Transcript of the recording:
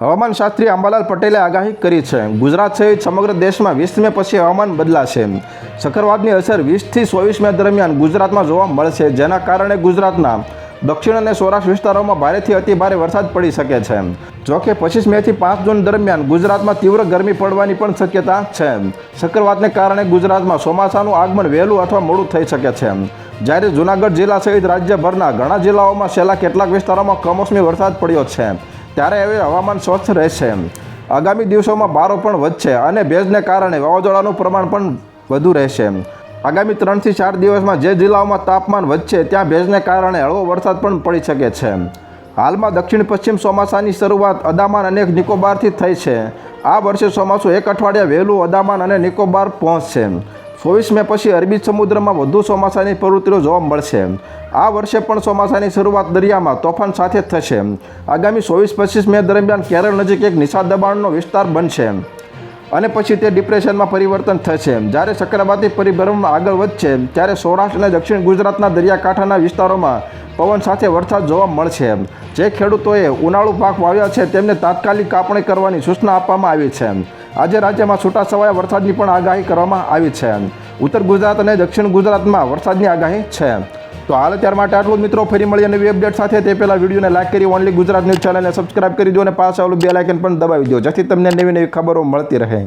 હવામાન શાસ્ત્રી અંબાલાલ પટેલે આગાહી કરી છે. ગુજરાત સહિત સમગ્ર દેશમાં વીસ મે પછી હવામાન બદલાશે. ચક્રવાતની અસર વીસથી ચોવીસ મે દરમિયાન ગુજરાતમાં જોવા મળશે, જેના કારણે ગુજરાતના દક્ષિણ અને સૌરાષ્ટ્ર વિસ્તારોમાં ભારેથી અતિભારે વરસાદ પડી શકે છે. જોકે પચીસ મેથી પાંચ જૂન દરમિયાન ગુજરાતમાં તીવ્ર ગરમી પડવાની પણ શક્યતા છે. ચક્રવાતને કારણે ગુજરાતમાં ચોમાસાનું આગમન વહેલું અથવા મોડું થઈ શકે છે. જ્યારે જૂનાગઢ જિલ્લા સહિત રાજ્યભરના ઘણા જિલ્લાઓમાં છેલ્લા કેટલાક વિસ્તારોમાં કમોસમી વરસાદ પડ્યો છે. ત્યારે હવે હવામાન સ્વચ્છ રહેશે આગામી દિવસોમાં બારો પણ વધશે અને ભેજને કારણે વાવાઝોડાનું પ્રમાણ પણ વધુ રહેશે આગામી ત્રણથી ચાર દિવસમાં જે જિલ્લાઓમાં તાપમાન વધશે ત્યાં ભેજને કારણે હળવો વરસાદ પણ પડી શકે છે હાલમાં દક્ષિણ પશ્ચિમ ચોમાસાની શરૂઆત અદામાન અને નિકોબારથી થઈ છે. આ વર્ષે ચોમાસું એક અઠવાડિયા વહેલું અદામાન અને નિકોબાર પહોંચશે ચોવીસ મે પછી અરબી સમુદ્રમાં વધુ ચોમાસાની પ્રવૃત્તિઓ જોવા મળશે. આ વર્ષે પણ ચોમાસાની શરૂઆત દરિયામાં તોફાન સાથે થશે. આગામી ચોવીસ પચીસ મે દરમિયાન કેરળ નજીક એક નિશાદ દબાણનો વિસ્તાર બનશે. અને પછી તે ડિપ્રેશનમાં પરિવર્તન થશે. જ્યારે ચક્રવાતી પરિભ્રમણ આગળ વધશે, ત્યારે સૌરાષ્ટ્ર અને દક્ષિણ ગુજરાતના દરિયાકાંઠાના વિસ્તારોમાં પવન સાથે વરસાદ જોવા મળશે. જે ખેડૂતોએ ઉનાળુ પાક વાવ્યા છે, તેમને તાત્કાલિક કાપણી કરવાની સૂચના આપવામાં આવી છે. આજે રાજ્યમાં છૂટાછવાયા વરસાદની પણ આગાહી કરવામાં આવી છે. ઉત્તર ગુજરાત અને દક્ષિણ ગુજરાતમાં વરસાદની આગાહી છે. તો હાલ ત્યાર માટે આટલું જ મિત્રો. ફરી મળીએ નવી અપડેટ સાથે. તે પહેલાં વિડીયોને લાઈક કરી ઓનલી ગુજરાત ન્યૂઝ ચેનલને સબસ્ક્રાઇબ કરી દો અને પાસ આવેલું બે લાઇકન પણ દબાવી દો, જેથી તમને નવી નવી ખબરો મળતી રહે.